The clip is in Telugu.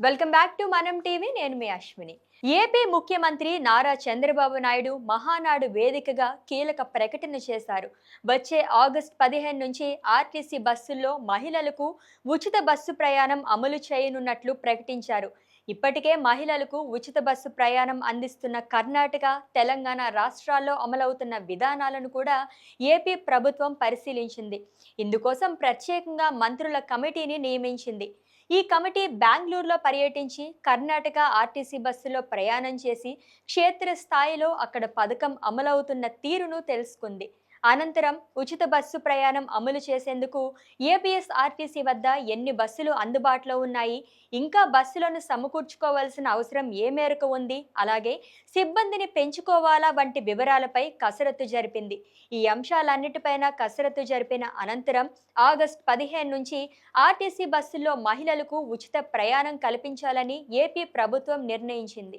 Welcome back to Manam TV. నేను మీ అశ్విని. ఏపీ ముఖ్యమంత్రి నారా చంద్రబాబు నాయుడు మహానాడు వేదికగా కీలక ప్రకటన చేశారు. వచ్చే ఆగస్ట్ పదిహేను నుంచి ఆర్టీసీ బస్సుల్లో మహిళలకు ఉచిత బస్సు ప్రయాణం అమలు చేయనున్నట్లు ప్రకటించారు. ఇప్పటికే మహిళలకు ఉచిత బస్సు ప్రయాణం అందిస్తున్న కర్ణాటక తెలంగాణ రాష్ట్రాల్లో అమలవుతున్న విధానాలను కూడా ఏపీ ప్రభుత్వం పరిశీలించింది. ఇందుకోసం ప్రత్యేకంగా మంత్రుల కమిటీని నియమించింది. ఈ కమిటీ బెంగళూరులో పర్యటించి కర్ణాటక ఆర్టీసీ బస్సులో ప్రయాణం చేసి క్షేత్రస్థాయిలో అక్కడ పథకం అమలవుతున్న తీరును తెలుసుకుంది. అనంతరం ఉచిత బస్సు ప్రయాణం అమలు చేసేందుకు ఏపీఎస్ఆర్టీసీ వద్ద ఎన్ని బస్సులు అందుబాటులో ఉన్నాయి? ఇంకా బస్సులను సమకూర్చుకోవాల్సిన అవసరం ఏ మేరకు ఉంది? అలాగే సిబ్బందిని పెంచుకోవాలా? వంటి వివరాలపై కసరత్తు జరిపింది. ఈ అంశాలన్నిటిపైన కసరత్తు జరిపిన అనంతరం ఆగస్ట్ పదిహేను నుంచి ఆర్టీసీ బస్సుల్లో మహిళలకు ఉచిత ప్రయాణం కల్పించాలని ఏపీ ప్రభుత్వం నిర్ణయించింది.